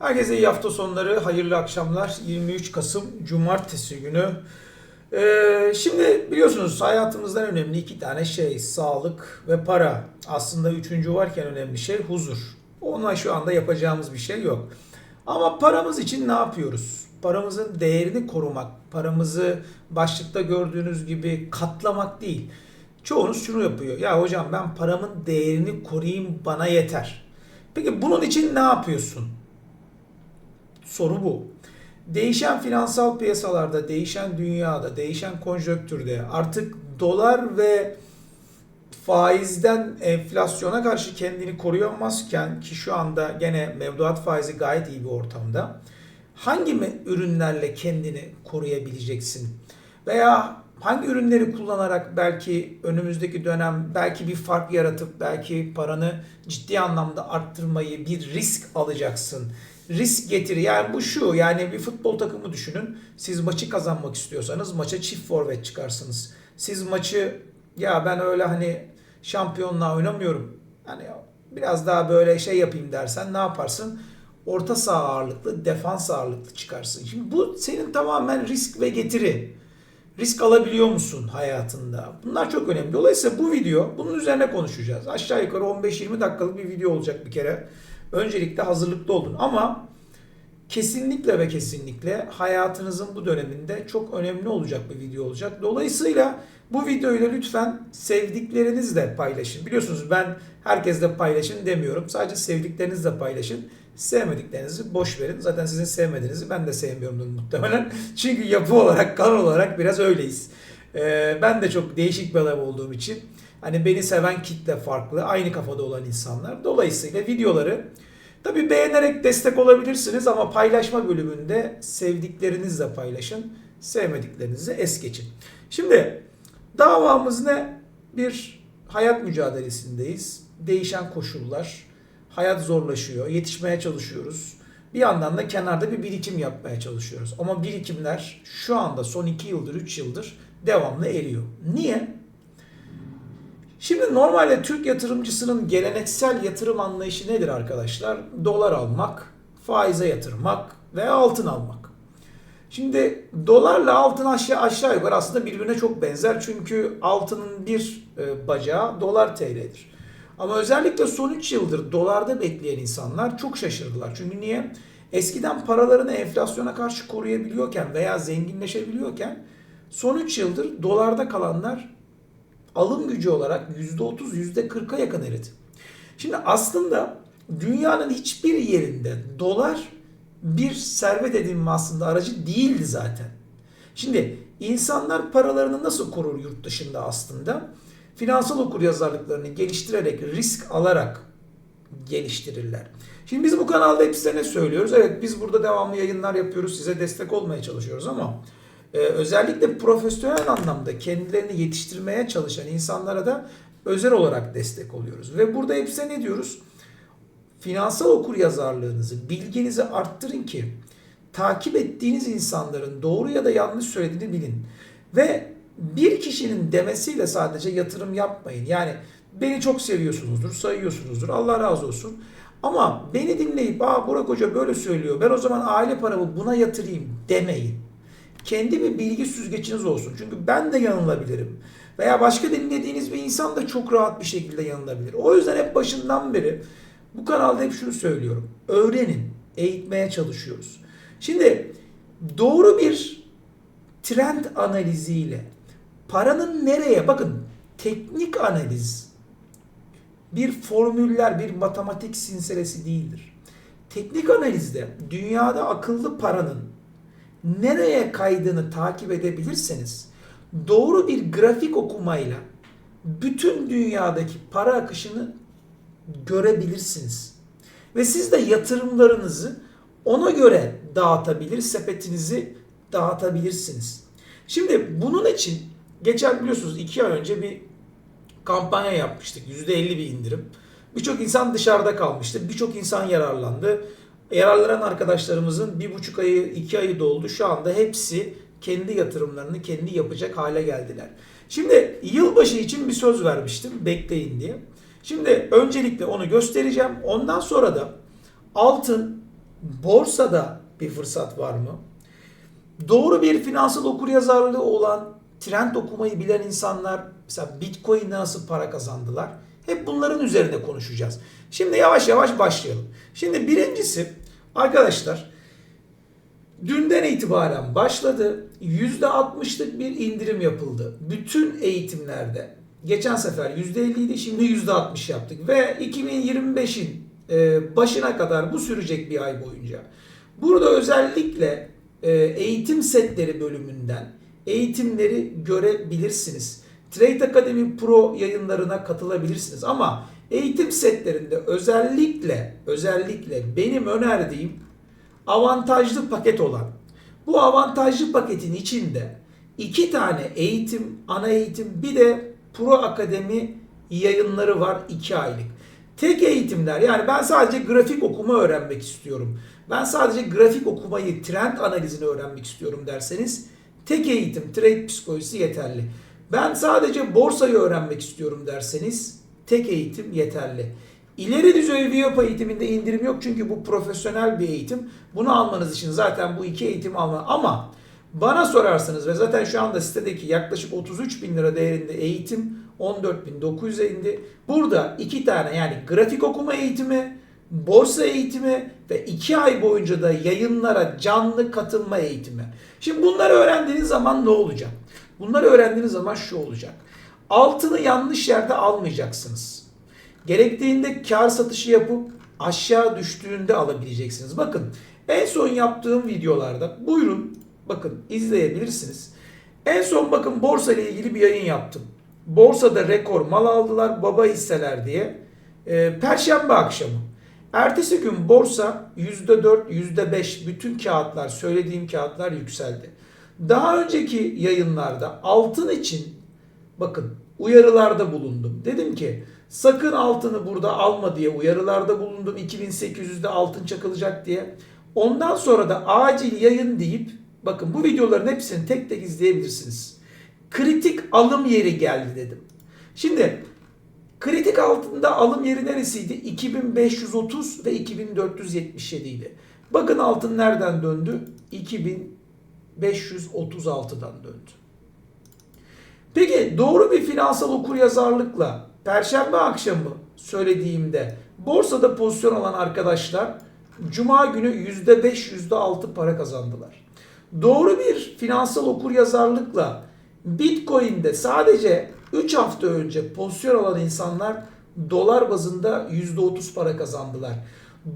Herkese iyi hafta sonları, hayırlı akşamlar. 23 Kasım Cumartesi günü. Ee, şimdi biliyorsunuz hayatımızdan önemli iki tane şey, sağlık ve para. Aslında üçüncü varken önemli şey huzur. Ona şu anda yapacağımız bir şey yok. Ama paramız için ne yapıyoruz? Paramızın değerini korumak, paramızı başlıkta gördüğünüz gibi katlamak değil. Çoğunuz şunu yapıyor. Ya hocam ben paramın değerini koruyayım bana yeter. Peki bunun için ne yapıyorsun? Soru bu. Değişen finansal piyasalarda, değişen dünyada, değişen konjonktürde artık dolar ve faizden enflasyona karşı kendini koruyamazken ki şu anda gene mevduat faizi gayet iyi bir ortamda. Hangi ürünlerle kendini koruyabileceksin? Veya hangi ürünleri kullanarak belki önümüzdeki dönem belki bir fark yaratıp belki paranı ciddi anlamda arttırmayı bir risk alacaksın. Risk getiri yani bu şu yani bir futbol takımı düşünün. Siz maçı kazanmak istiyorsanız maça çift forvet çıkarsınız. Siz maçı ya ben öyle hani şampiyonluğa oynamıyorum. Hani biraz daha böyle şey yapayım dersen ne yaparsın? Orta saha ağırlıklı, defans ağırlıklı çıkarsın. Şimdi bu senin tamamen risk ve getiri. Risk alabiliyor musun hayatında? Bunlar çok önemli. Dolayısıyla bu video bunun üzerine konuşacağız. Aşağı yukarı 15-20 dakikalık bir video olacak bir kere. Öncelikle hazırlıklı olun. Ama kesinlikle ve kesinlikle hayatınızın bu döneminde çok önemli olacak bir video olacak. Dolayısıyla bu videoyu lütfen sevdiklerinizle paylaşın. Biliyorsunuz ben herkesle paylaşın demiyorum. Sadece sevdiklerinizle paylaşın. Sevmediklerinizi boş verin. Zaten sizin sevmediğinizi ben de sevmiyorumdur muhtemelen. Çünkü yapı olarak, kanal olarak biraz öyleyiz. Ee, ben de çok değişik bir adam olduğum için hani beni seven kitle farklı, aynı kafada olan insanlar. Dolayısıyla videoları tabii beğenerek destek olabilirsiniz ama paylaşma bölümünde sevdiklerinizle paylaşın, sevmediklerinizi es geçin. Şimdi davamız ne? Bir hayat mücadelesindeyiz. Değişen koşullar, hayat zorlaşıyor, yetişmeye çalışıyoruz. Bir yandan da kenarda bir birikim yapmaya çalışıyoruz. Ama birikimler şu anda son 2 yıldır, 3 yıldır devamlı eriyor. Niye? Şimdi normalde Türk yatırımcısının geleneksel yatırım anlayışı nedir arkadaşlar? Dolar almak, faize yatırmak veya altın almak. Şimdi dolarla altın aşağı aşağı yukarı aslında birbirine çok benzer. Çünkü altının bir e, bacağı dolar TL'dir. Ama özellikle son 3 yıldır dolarda bekleyen insanlar çok şaşırdılar. Çünkü niye? Eskiden paralarını enflasyona karşı koruyabiliyorken veya zenginleşebiliyorken son 3 yıldır dolarda kalanlar alım gücü olarak %30, %40'a yakın eridi. Şimdi aslında dünyanın hiçbir yerinde dolar bir servet edinme aslında aracı değildi zaten. Şimdi insanlar paralarını nasıl korur yurt dışında aslında? Finansal okuryazarlıklarını geliştirerek, risk alarak geliştirirler. Şimdi biz bu kanalda hep size ne söylüyoruz? Evet biz burada devamlı yayınlar yapıyoruz, size destek olmaya çalışıyoruz ama e, özellikle profesyonel anlamda kendilerini yetiştirmeye çalışan insanlara da özel olarak destek oluyoruz. Ve burada hep size ne diyoruz? Finansal okuryazarlığınızı, bilginizi arttırın ki takip ettiğiniz insanların doğru ya da yanlış söylediğini bilin. Ve bir kişinin demesiyle sadece yatırım yapmayın. Yani beni çok seviyorsunuzdur, sayıyorsunuzdur. Allah razı olsun. Ama beni dinleyip Aa Burak Hoca böyle söylüyor. Ben o zaman aile paramı buna yatırayım demeyin. Kendi bir bilgi süzgeciniz olsun. Çünkü ben de yanılabilirim. Veya başka dinlediğiniz bir insan da çok rahat bir şekilde yanılabilir. O yüzden hep başından beri bu kanalda hep şunu söylüyorum. Öğrenin, eğitmeye çalışıyoruz. Şimdi doğru bir trend analiziyle paranın nereye bakın teknik analiz bir formüller, bir matematik sinselesi değildir. Teknik analizde dünyada akıllı paranın nereye kaydığını takip edebilirseniz doğru bir grafik okumayla bütün dünyadaki para akışını görebilirsiniz. Ve siz de yatırımlarınızı ona göre dağıtabilir, sepetinizi dağıtabilirsiniz. Şimdi bunun için geçen biliyorsunuz iki ay önce bir kampanya yapmıştık. %50 bir indirim. Birçok insan dışarıda kalmıştı. Birçok insan yararlandı. Yararlanan arkadaşlarımızın bir buçuk ayı, iki ayı doldu. Şu anda hepsi kendi yatırımlarını kendi yapacak hale geldiler. Şimdi yılbaşı için bir söz vermiştim. Bekleyin diye. Şimdi öncelikle onu göstereceğim. Ondan sonra da altın borsada bir fırsat var mı? Doğru bir finansal okuryazarlığı olan trend okumayı bilen insanlar mesela Bitcoin'de nasıl para kazandılar? Hep bunların üzerinde konuşacağız. Şimdi yavaş yavaş başlayalım. Şimdi birincisi arkadaşlar dünden itibaren başladı. %60'lık bir indirim yapıldı. Bütün eğitimlerde. Geçen sefer %50 idi şimdi %60 yaptık. Ve 2025'in e, başına kadar bu sürecek bir ay boyunca. Burada özellikle e, eğitim setleri bölümünden eğitimleri görebilirsiniz. Trade Academy Pro yayınlarına katılabilirsiniz ama eğitim setlerinde özellikle özellikle benim önerdiğim avantajlı paket olan bu avantajlı paketin içinde iki tane eğitim, ana eğitim bir de Pro Akademi yayınları var 2 aylık. Tek eğitimler yani ben sadece grafik okuma öğrenmek istiyorum. Ben sadece grafik okumayı, trend analizini öğrenmek istiyorum derseniz tek eğitim, trade psikolojisi yeterli. Ben sadece borsayı öğrenmek istiyorum derseniz tek eğitim yeterli. İleri düzey VIOP eğitiminde indirim yok çünkü bu profesyonel bir eğitim. Bunu almanız için zaten bu iki eğitim alma ama bana sorarsanız ve zaten şu anda sitedeki yaklaşık 33 bin lira değerinde eğitim 14.900'e indi. Burada iki tane yani grafik okuma eğitimi, borsa eğitimi ve iki ay boyunca da yayınlara canlı katılma eğitimi. Şimdi bunları öğrendiğiniz zaman ne olacak? Bunları öğrendiğiniz zaman şu olacak. Altını yanlış yerde almayacaksınız. Gerektiğinde kar satışı yapıp aşağı düştüğünde alabileceksiniz. Bakın en son yaptığım videolarda buyurun bakın izleyebilirsiniz. En son bakın borsa ile ilgili bir yayın yaptım. Borsada rekor mal aldılar baba hisseler diye. Ee, Perşembe akşamı. Ertesi gün borsa %4, %5 bütün kağıtlar, söylediğim kağıtlar yükseldi. Daha önceki yayınlarda altın için bakın uyarılarda bulundum. Dedim ki sakın altını burada alma diye uyarılarda bulundum. 2800'de altın çakılacak diye. Ondan sonra da acil yayın deyip bakın bu videoların hepsini tek tek izleyebilirsiniz. Kritik alım yeri geldi dedim. Şimdi kritik altında alım yeri neresiydi? 2530 ve 2477 idi. Bakın altın nereden döndü? 2536'dan döndü. Peki doğru bir finansal okuryazarlıkla perşembe akşamı söylediğimde borsada pozisyon alan arkadaşlar cuma günü %5 %6 para kazandılar. Doğru bir finansal okuryazarlıkla Bitcoin'de sadece 3 hafta önce pozisyon alan insanlar dolar bazında %30 para kazandılar.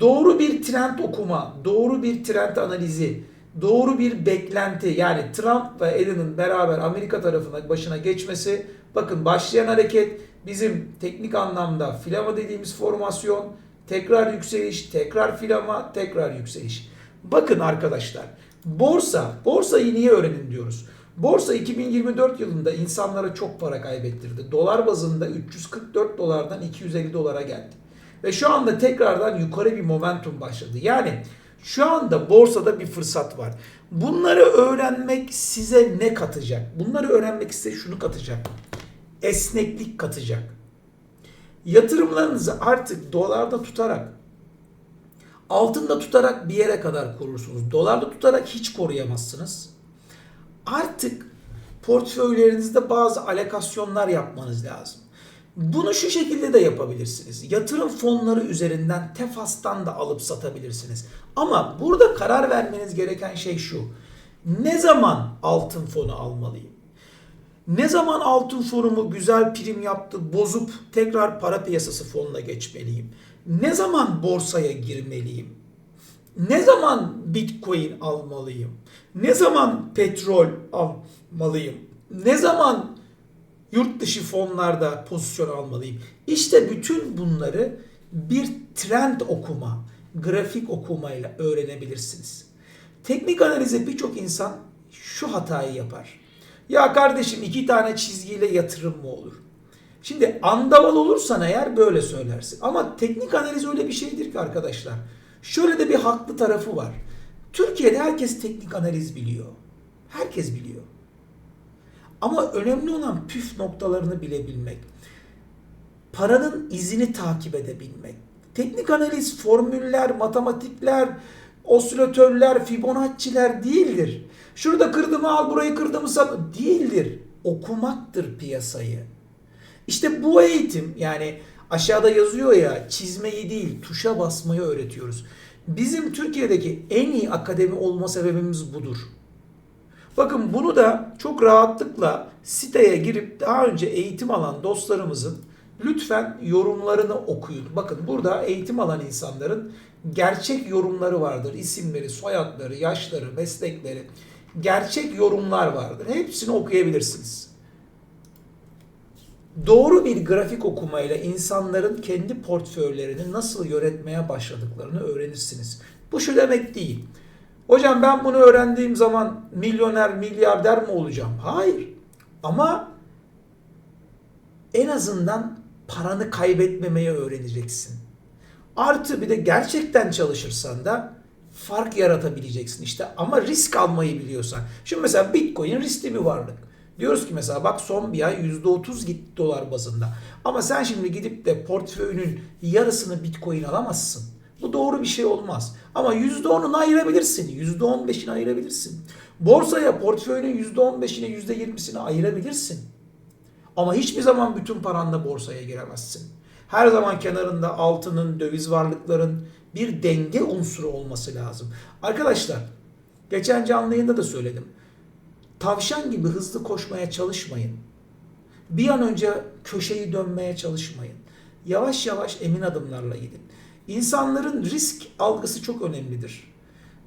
Doğru bir trend okuma, doğru bir trend analizi, doğru bir beklenti yani Trump ve Elon'un beraber Amerika tarafına başına geçmesi bakın başlayan hareket bizim teknik anlamda filama dediğimiz formasyon tekrar yükseliş, tekrar filama, tekrar yükseliş. Bakın arkadaşlar borsa, borsayı niye öğrenin diyoruz. Borsa 2024 yılında insanlara çok para kaybettirdi. Dolar bazında 344 dolardan 250 dolara geldi. Ve şu anda tekrardan yukarı bir momentum başladı. Yani şu anda borsada bir fırsat var. Bunları öğrenmek size ne katacak? Bunları öğrenmek size şunu katacak. Esneklik katacak. Yatırımlarınızı artık dolarda tutarak altında tutarak bir yere kadar korursunuz. Dolarda tutarak hiç koruyamazsınız. Artık portföylerinizde bazı alokasyonlar yapmanız lazım. Bunu şu şekilde de yapabilirsiniz. Yatırım fonları üzerinden TEFAS'tan da alıp satabilirsiniz. Ama burada karar vermeniz gereken şey şu. Ne zaman altın fonu almalıyım? Ne zaman altın fonumu güzel prim yaptı, bozup tekrar para piyasası fonuna geçmeliyim? Ne zaman borsaya girmeliyim? Ne zaman Bitcoin almalıyım? Ne zaman petrol almalıyım? Ne zaman yurt dışı fonlarda pozisyon almalıyım? İşte bütün bunları bir trend okuma, grafik okumayla öğrenebilirsiniz. Teknik analize birçok insan şu hatayı yapar. Ya kardeşim iki tane çizgiyle yatırım mı olur? Şimdi andaval olursan eğer böyle söylersin. Ama teknik analiz öyle bir şeydir ki arkadaşlar. Şöyle de bir haklı tarafı var. Türkiye'de herkes teknik analiz biliyor. Herkes biliyor. Ama önemli olan püf noktalarını bilebilmek. Paranın izini takip edebilmek. Teknik analiz, formüller, matematikler, osilatörler, Fibonacci'ler değildir. Şurada kırdımı al, burayı kırdımı sat değildir. Okumaktır piyasayı. İşte bu eğitim yani aşağıda yazıyor ya çizmeyi değil tuşa basmayı öğretiyoruz. Bizim Türkiye'deki en iyi akademi olma sebebimiz budur. Bakın bunu da çok rahatlıkla siteye girip daha önce eğitim alan dostlarımızın lütfen yorumlarını okuyun. Bakın burada eğitim alan insanların gerçek yorumları vardır. İsimleri, soyadları, yaşları, meslekleri. Gerçek yorumlar vardır. Hepsini okuyabilirsiniz. Doğru bir grafik okumayla insanların kendi portföylerini nasıl yönetmeye başladıklarını öğrenirsiniz. Bu şu demek değil. Hocam ben bunu öğrendiğim zaman milyoner, milyarder mi olacağım? Hayır. Ama en azından paranı kaybetmemeyi öğreneceksin. Artı bir de gerçekten çalışırsan da fark yaratabileceksin işte ama risk almayı biliyorsan. Şimdi mesela Bitcoin riskli bir varlık. Diyoruz ki mesela bak son bir ay %30 gitti dolar bazında. Ama sen şimdi gidip de portföyünün yarısını Bitcoin alamazsın. Bu doğru bir şey olmaz. Ama %10'unu ayırabilirsin. %15'ini ayırabilirsin. Borsaya portföyünün %15'ini %20'sini ayırabilirsin. Ama hiçbir zaman bütün paranla borsaya giremezsin. Her zaman kenarında altının, döviz varlıkların bir denge unsuru olması lazım. Arkadaşlar, geçen canlı yayında da söyledim. Tavşan gibi hızlı koşmaya çalışmayın. Bir an önce köşeyi dönmeye çalışmayın. Yavaş yavaş emin adımlarla gidin. İnsanların risk algısı çok önemlidir.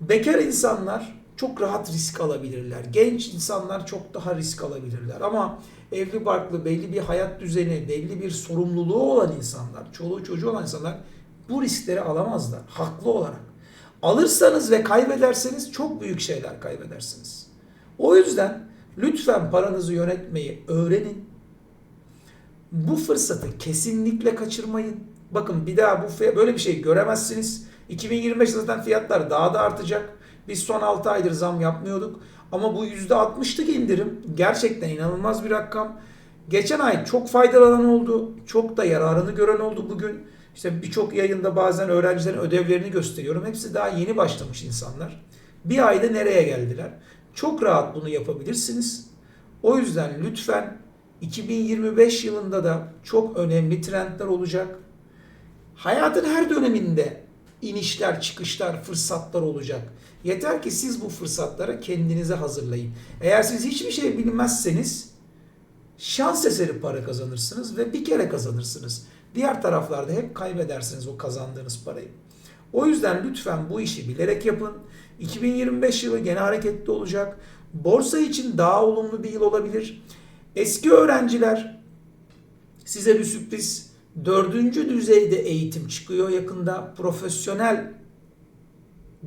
Bekar insanlar çok rahat risk alabilirler. Genç insanlar çok daha risk alabilirler. Ama evli barklı, belli bir hayat düzeni, belli bir sorumluluğu olan insanlar, çoluğu çocuğu olan insanlar bu riskleri alamazlar. Haklı olarak. Alırsanız ve kaybederseniz çok büyük şeyler kaybedersiniz. O yüzden lütfen paranızı yönetmeyi öğrenin. Bu fırsatı kesinlikle kaçırmayın. Bakın bir daha bu böyle bir şey göremezsiniz. 2025 zaten fiyatlar daha da artacak. Biz son 6 aydır zam yapmıyorduk. Ama bu %60'lık indirim gerçekten inanılmaz bir rakam. Geçen ay çok faydalanan oldu. Çok da yararını gören oldu bugün. İşte birçok yayında bazen öğrencilerin ödevlerini gösteriyorum. Hepsi daha yeni başlamış insanlar. Bir ayda nereye geldiler? Çok rahat bunu yapabilirsiniz. O yüzden lütfen 2025 yılında da çok önemli trendler olacak. Hayatın her döneminde inişler, çıkışlar, fırsatlar olacak. Yeter ki siz bu fırsatlara kendinize hazırlayın. Eğer siz hiçbir şey bilmezseniz şans eseri para kazanırsınız ve bir kere kazanırsınız. Diğer taraflarda hep kaybedersiniz o kazandığınız parayı. O yüzden lütfen bu işi bilerek yapın. 2025 yılı gene hareketli olacak. Borsa için daha olumlu bir yıl olabilir. Eski öğrenciler size bir sürpriz. Dördüncü düzeyde eğitim çıkıyor yakında. Profesyonel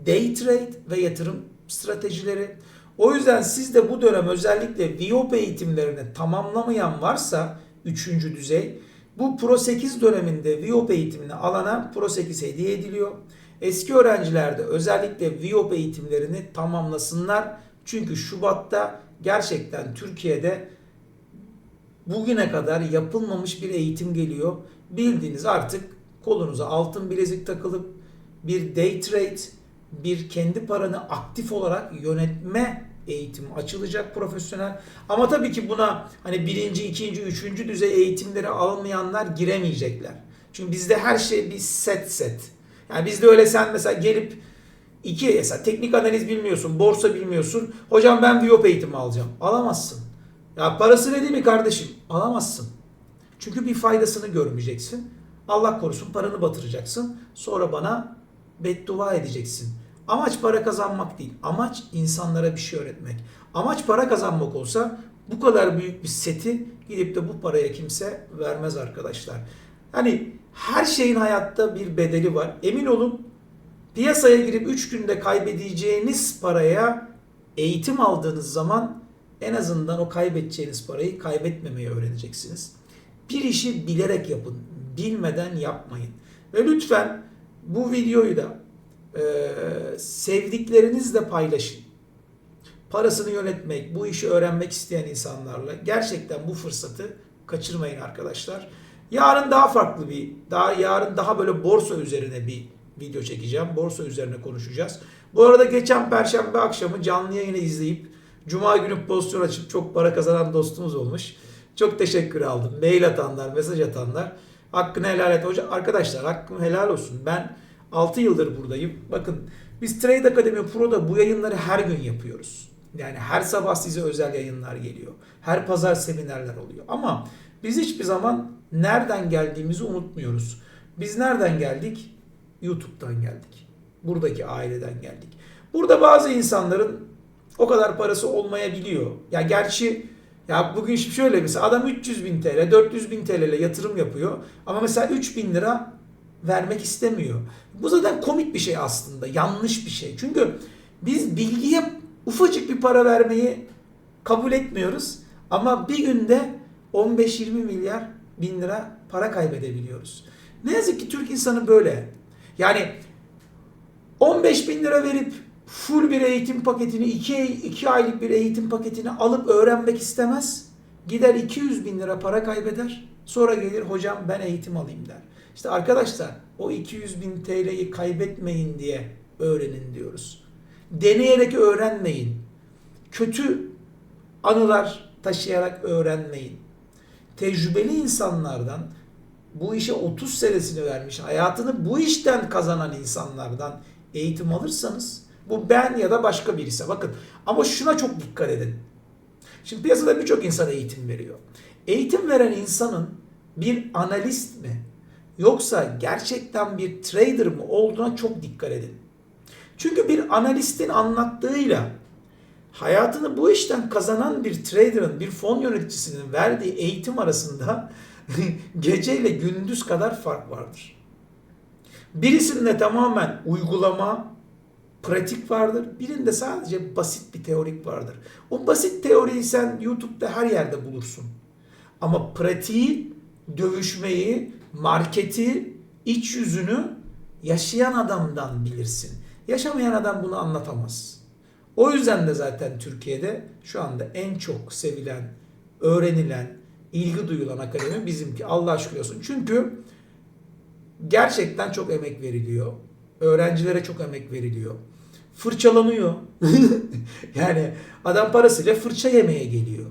day trade ve yatırım stratejileri. O yüzden siz de bu dönem özellikle VIOP eğitimlerini tamamlamayan varsa 3. düzey bu Pro 8 döneminde VIOP eğitimini alana Pro 8 hediye ediliyor. Eski öğrenciler de özellikle VIOP eğitimlerini tamamlasınlar. Çünkü Şubat'ta gerçekten Türkiye'de bugüne kadar yapılmamış bir eğitim geliyor. Bildiğiniz artık kolunuza altın bilezik takılıp bir day trade, bir kendi paranı aktif olarak yönetme eğitimi açılacak profesyonel. Ama tabii ki buna hani birinci, ikinci, üçüncü düzey eğitimleri almayanlar giremeyecekler. Çünkü bizde her şey bir set set. Yani bizde öyle sen mesela gelip iki mesela teknik analiz bilmiyorsun, borsa bilmiyorsun. Hocam ben Viyop eğitimi alacağım. Alamazsın. Ya parası ne değil mi kardeşim? Alamazsın. Çünkü bir faydasını görmeyeceksin. Allah korusun paranı batıracaksın. Sonra bana beddua edeceksin. Amaç para kazanmak değil. Amaç insanlara bir şey öğretmek. Amaç para kazanmak olsa bu kadar büyük bir seti gidip de bu paraya kimse vermez arkadaşlar. Hani her şeyin hayatta bir bedeli var. Emin olun piyasaya girip 3 günde kaybedeceğiniz paraya eğitim aldığınız zaman en azından o kaybedeceğiniz parayı kaybetmemeyi öğreneceksiniz. Bir işi bilerek yapın. Bilmeden yapmayın. Ve lütfen bu videoyu da e, sevdiklerinizle paylaşın. Parasını yönetmek, bu işi öğrenmek isteyen insanlarla gerçekten bu fırsatı kaçırmayın arkadaşlar. Yarın daha farklı bir, daha yarın daha böyle borsa üzerine bir video çekeceğim. Borsa üzerine konuşacağız. Bu arada geçen perşembe akşamı canlı yayını izleyip Cuma günü pozisyon açıp çok para kazanan dostumuz olmuş. Çok teşekkür aldım. Mail atanlar, mesaj atanlar. Hakkını helal et. Hoca, arkadaşlar hakkım helal olsun. Ben 6 yıldır buradayım. Bakın biz Trade Academy Pro'da bu yayınları her gün yapıyoruz. Yani her sabah size özel yayınlar geliyor. Her pazar seminerler oluyor. Ama biz hiçbir zaman nereden geldiğimizi unutmuyoruz. Biz nereden geldik? YouTube'dan geldik. Buradaki aileden geldik. Burada bazı insanların o kadar parası olmayabiliyor. Ya gerçi ya bugün şimdi şöyle mesela adam 300 bin TL, 400 bin TL ile yatırım yapıyor. Ama mesela 3 bin lira vermek istemiyor. Bu zaten komik bir şey aslında. Yanlış bir şey. Çünkü biz bilgiye ufacık bir para vermeyi kabul etmiyoruz. Ama bir günde 15-20 milyar bin lira para kaybedebiliyoruz. Ne yazık ki Türk insanı böyle. Yani 15 bin lira verip full bir eğitim paketini, 2, 2 aylık bir eğitim paketini alıp öğrenmek istemez. Gider 200 bin lira para kaybeder. Sonra gelir hocam ben eğitim alayım der. İşte arkadaşlar o 200 bin TL'yi kaybetmeyin diye öğrenin diyoruz. Deneyerek öğrenmeyin. Kötü anılar taşıyarak öğrenmeyin. Tecrübeli insanlardan bu işe 30 senesini vermiş, hayatını bu işten kazanan insanlardan eğitim alırsanız bu ben ya da başka birisi. Bakın ama şuna çok dikkat edin. Şimdi piyasada birçok insan eğitim veriyor. Eğitim veren insanın bir analist mi yoksa gerçekten bir trader mı olduğuna çok dikkat edin. Çünkü bir analistin anlattığıyla hayatını bu işten kazanan bir trader'ın, bir fon yöneticisinin verdiği eğitim arasında gece ile gündüz kadar fark vardır. Birisinde tamamen uygulama, pratik vardır. Birinde sadece basit bir teorik vardır. O basit teoriyi sen YouTube'da her yerde bulursun. Ama pratiği, dövüşmeyi, marketi, iç yüzünü yaşayan adamdan bilirsin. Yaşamayan adam bunu anlatamaz. O yüzden de zaten Türkiye'de şu anda en çok sevilen, öğrenilen, ilgi duyulan akademi bizimki. Allah şükür olsun. Çünkü gerçekten çok emek veriliyor. Öğrencilere çok emek veriliyor. Fırçalanıyor. yani adam parasıyla fırça yemeye geliyor.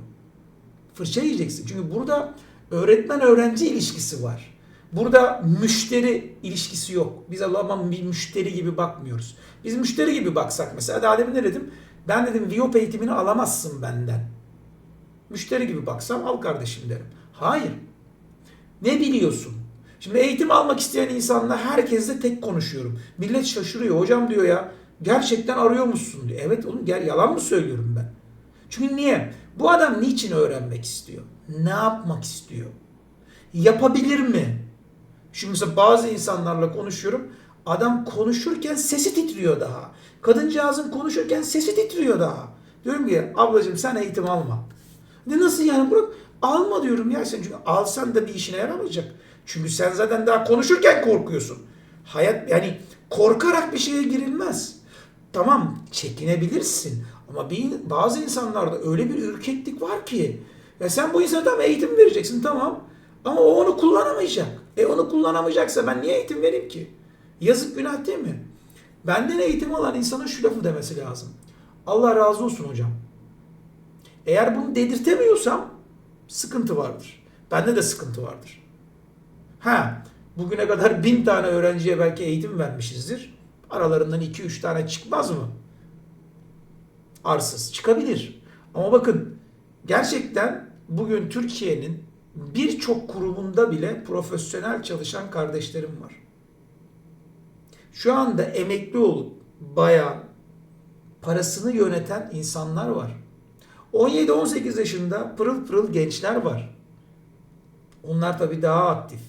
Fırça yiyeceksin. Çünkü burada öğretmen öğrenci ilişkisi var. Burada müşteri ilişkisi yok. Biz Allah'ıma bir müşteri gibi bakmıyoruz. Biz müşteri gibi baksak mesela daha demin ne dedim? Ben dedim Viyop eğitimini alamazsın benden. Müşteri gibi baksam al kardeşim derim. Hayır. Ne biliyorsun? Şimdi eğitim almak isteyen insanla herkesle tek konuşuyorum. Millet şaşırıyor. Hocam diyor ya gerçekten arıyor musun diyor. Evet oğlum gel yalan mı söylüyorum ben? Çünkü niye? Bu adam niçin öğrenmek istiyor? Ne yapmak istiyor? Yapabilir mi? Şimdi mesela bazı insanlarla konuşuyorum. Adam konuşurken sesi titriyor daha. Kadıncağızın konuşurken sesi titriyor daha. Diyorum ki ablacığım sen eğitim alma. Ne nasıl yani bırak alma diyorum ya sen çünkü alsan da bir işine yaramayacak. Çünkü sen zaten daha konuşurken korkuyorsun. Hayat yani korkarak bir şeye girilmez. Tamam çekinebilirsin ama bir, bazı insanlarda öyle bir ürkeklik var ki ya sen bu insana tam eğitim vereceksin tamam ama o onu kullanamayacak. E onu kullanamayacaksa ben niye eğitim vereyim ki? Yazık günah değil mi? Benden eğitim alan insana şu lafı demesi lazım. Allah razı olsun hocam. Eğer bunu dedirtemiyorsam sıkıntı vardır. Bende de sıkıntı vardır. Ha, bugüne kadar bin tane öğrenciye belki eğitim vermişizdir. Aralarından iki üç tane çıkmaz mı? Arsız. Çıkabilir. Ama bakın gerçekten bugün Türkiye'nin birçok kurumunda bile profesyonel çalışan kardeşlerim var. Şu anda emekli olup bayağı parasını yöneten insanlar var. 17-18 yaşında pırıl pırıl gençler var. Onlar tabii daha aktif.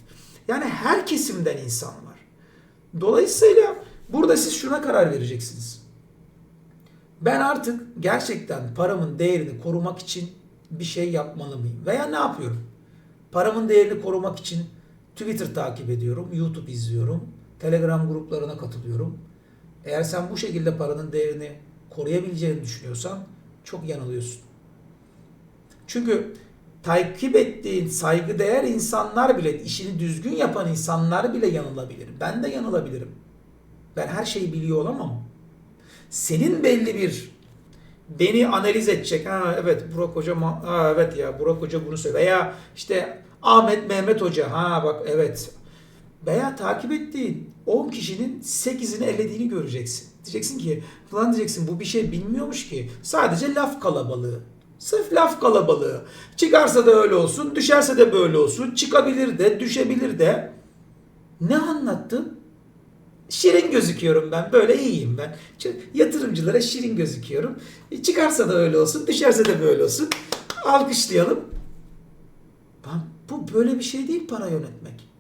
Yani her kesimden insan var. Dolayısıyla burada siz şuna karar vereceksiniz. Ben artık gerçekten paramın değerini korumak için bir şey yapmalı mıyım? Veya ne yapıyorum? Paramın değerini korumak için Twitter takip ediyorum, YouTube izliyorum, Telegram gruplarına katılıyorum. Eğer sen bu şekilde paranın değerini koruyabileceğini düşünüyorsan çok yanılıyorsun. Çünkü takip ettiğin saygıdeğer insanlar bile, işini düzgün yapan insanlar bile yanılabilir. Ben de yanılabilirim. Ben her şeyi biliyor olamam. Senin belli bir beni analiz edecek. Ha evet Burak Hoca ha evet ya Burak Hoca bunu söylüyor. Veya işte Ahmet Mehmet Hoca ha bak evet. Veya takip ettiğin 10 kişinin 8'ini elediğini göreceksin. Diyeceksin ki falan diyeceksin bu bir şey bilmiyormuş ki. Sadece laf kalabalığı. Sırf laf kalabalığı. Çıkarsa da öyle olsun, düşerse de böyle olsun. Çıkabilir de, düşebilir de. Ne anlattın? Şirin gözüküyorum ben. Böyle iyiyim ben. Yatırımcılara şirin gözüküyorum. E, Çıkarsa da öyle olsun, düşerse de böyle olsun. Alkışlayalım. Lan bu böyle bir şey değil para yönetmek.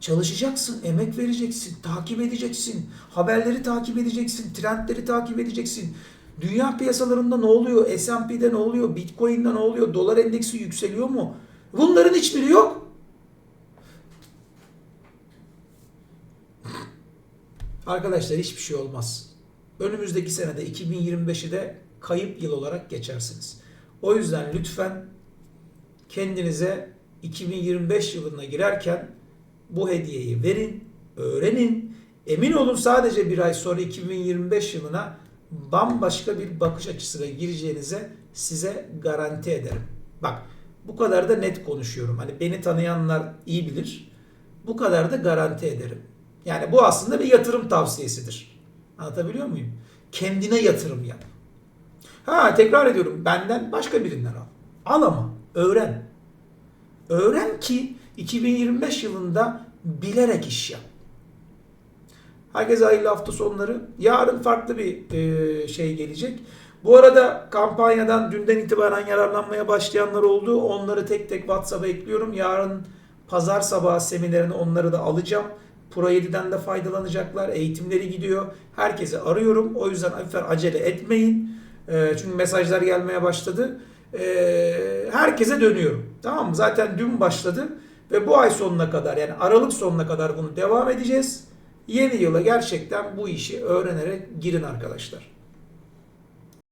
Çalışacaksın, emek vereceksin, takip edeceksin, haberleri takip edeceksin, trendleri takip edeceksin. Dünya piyasalarında ne oluyor? S&P'de ne oluyor? Bitcoin'de ne oluyor? Dolar endeksi yükseliyor mu? Bunların hiçbiri yok. Arkadaşlar hiçbir şey olmaz. Önümüzdeki senede 2025'i de kayıp yıl olarak geçersiniz. O yüzden lütfen kendinize 2025 yılına girerken bu hediyeyi verin, öğrenin. Emin olun sadece bir ay sonra 2025 yılına bambaşka bir bakış açısıyla gireceğinize size garanti ederim. Bak bu kadar da net konuşuyorum. Hani beni tanıyanlar iyi bilir. Bu kadar da garanti ederim. Yani bu aslında bir yatırım tavsiyesidir. Anlatabiliyor muyum? Kendine yatırım yap. Ha tekrar ediyorum benden başka birinden al. Al ama öğren. Öğren ki 2025 yılında bilerek iş yap. Herkese hayırlı hafta sonları. Yarın farklı bir e, şey gelecek. Bu arada kampanyadan dünden itibaren yararlanmaya başlayanlar oldu. Onları tek tek WhatsApp'a ekliyorum. Yarın pazar sabahı seminerini onları da alacağım. Pro 7'den de faydalanacaklar. Eğitimleri gidiyor. Herkese arıyorum. O yüzden lütfen acele etmeyin. E, çünkü mesajlar gelmeye başladı. E, herkese dönüyorum. Tamam mı? Zaten dün başladı. Ve bu ay sonuna kadar yani Aralık sonuna kadar bunu devam edeceğiz. Yeni yıla gerçekten bu işi öğrenerek girin arkadaşlar.